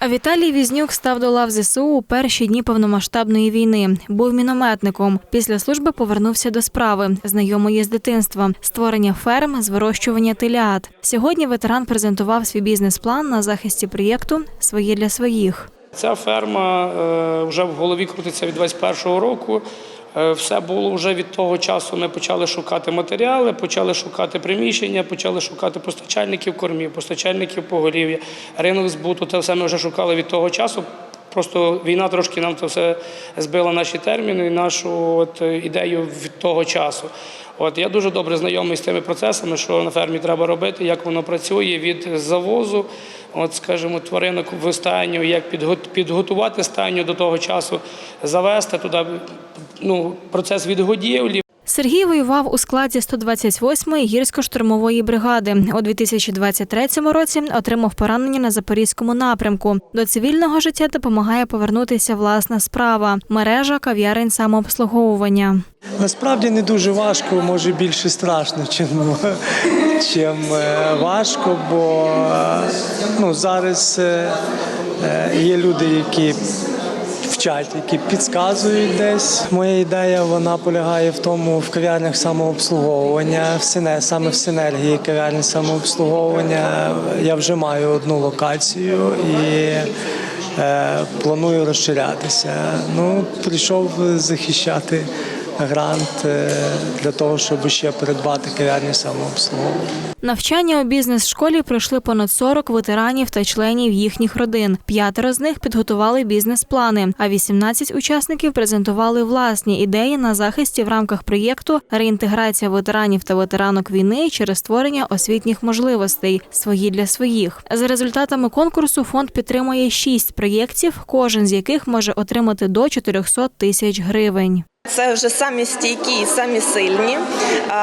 А Віталій Візнюк став до лав ЗСУ у перші дні повномасштабної війни. Був мінометником. Після служби повернувся до справи, знайомої з дитинства, створення ферм з вирощування телят. Сьогодні ветеран презентував свій бізнес-план на захисті проєкту Свої для своїх. Ця ферма е, вже в голові крутиться від 21-го року. Е, Все було вже від того часу. Ми почали шукати матеріали, почали шукати приміщення, почали шукати постачальників кормів, постачальників поголів'я, ринок збуту. Це все ми вже шукали від того часу. Просто війна трошки нам це все збила наші терміни і нашу от, е, ідею від того часу. От я дуже добре знайомий з тими процесами, що на фермі треба робити, як воно працює від завозу, от скажімо, тваринок в стайню, як підго- підготувати стайню до того часу, завести туди ну, процес відгодівлі. Сергій воював у складі 128-ї гірсько-штурмової бригади. У 2023 році отримав поранення на запорізькому напрямку. До цивільного життя допомагає повернутися власна справа мережа кав'ярень самообслуговування. Насправді не дуже важко, може більше страшно, чим, чим е, важко, бо е, ну, зараз е, є люди, які вчать, які підказують десь. Моя ідея вона полягає в тому в кав'ярнях самообслуговування, в сине, саме в синергії кав'ярні самообслуговування. Я вже маю одну локацію і е, планую розширятися. Ну, прийшов захищати грант е, для того, щоб ще придбати кав'ярні самообслуговування. Навчання у бізнес-школі пройшли понад 40 ветеранів та членів їхніх родин. П'ятеро з них підготували бізнес-плани, а 18 учасників презентували власні ідеї на захисті в рамках проєкту реінтеграція ветеранів та ветеранок війни через створення освітніх можливостей свої для своїх. За результатами конкурсу фонд підтримує шість проєктів, кожен з яких може отримати до 400 тисяч гривень. Це вже самі стійкі і самі сильні.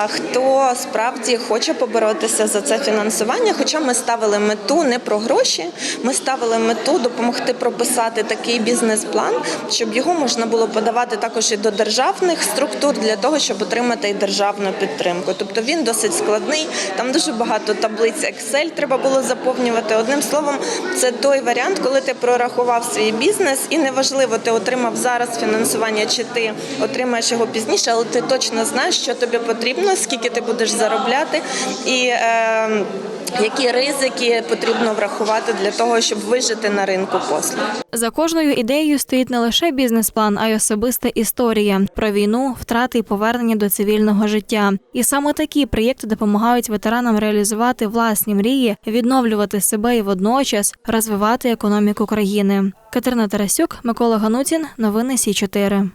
Хто справді хоче поборотися за це фінансування? Хоча ми ставили мету не про гроші, ми ставили мету допомогти прописати такий бізнес-план, щоб його можна було подавати також і до державних структур для того, щоб отримати і державну підтримку. Тобто він досить складний. Там дуже багато таблиць Excel треба було заповнювати. Одним словом, це той варіант, коли ти прорахував свій бізнес, і неважливо, ти отримав зараз фінансування, чи ти отримаєш його пізніше, але ти точно знаєш, що тобі потрібно, скільки ти будеш заробляти, і е, які ризики потрібно врахувати для того, щоб вижити на ринку послуг. За кожною ідеєю стоїть не лише бізнес-план, а й особиста історія про війну, втрати і повернення до цивільного життя. І саме такі проєкти допомагають ветеранам реалізувати власні мрії, відновлювати себе і водночас розвивати економіку країни. Катерина Тарасюк, Микола Ганутін, новини Сі 4